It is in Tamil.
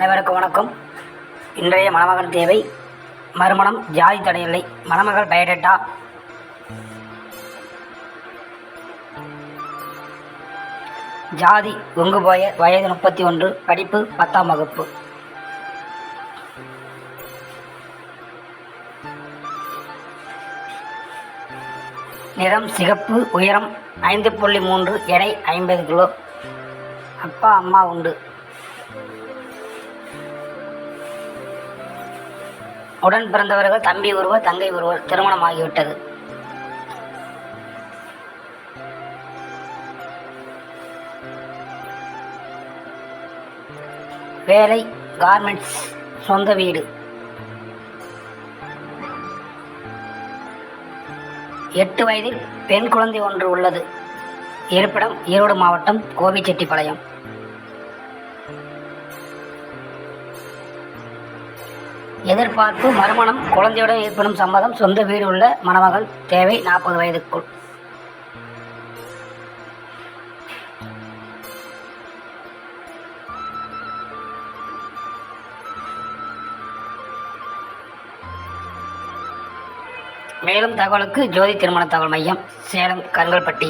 அனைவருக்கும் வணக்கம். இன்றைய மணமகன் தேவை. மறுமணம் ஜாதி தடையில்லை மணமகள் பயோடேட்டா. ஜாதி உங்கு போய வயது முப்பத்தி ஒன்று படிப்பு பத்தாம் வகுப்பு. நிறம் சிகப்பு உயரம் ஐந்து புள்ளி மூன்று எடை ஐம்பது கிலோ. அப்பா அம்மா உண்டு. உடன் பிறந்தவர்கள் தம்பி ஒருவர் தங்கை ஒருவர் திருமணமாகிவிட்டது. வேலை கார்மெண்ட்ஸ் சொந்த வீடு. எட்டு வயதில் பெண் குழந்தை ஒன்று உள்ளது. இருப்பிடம் ஈரோடு மாவட்டம் கோபிச்செட்டிப்பாளையம். எதிர்பார்ப்பு மறுமணம் குழந்தையுடன் ஏற்படும் சம்மதம் சொந்த வீடு உள்ள மணமகள் தேவை நாற்பது வயதுக்குள். மேலும் தகவலுக்கு ஜோதி திருமண தகவல் மையம் சேலம் கருங்கல்பட்டி.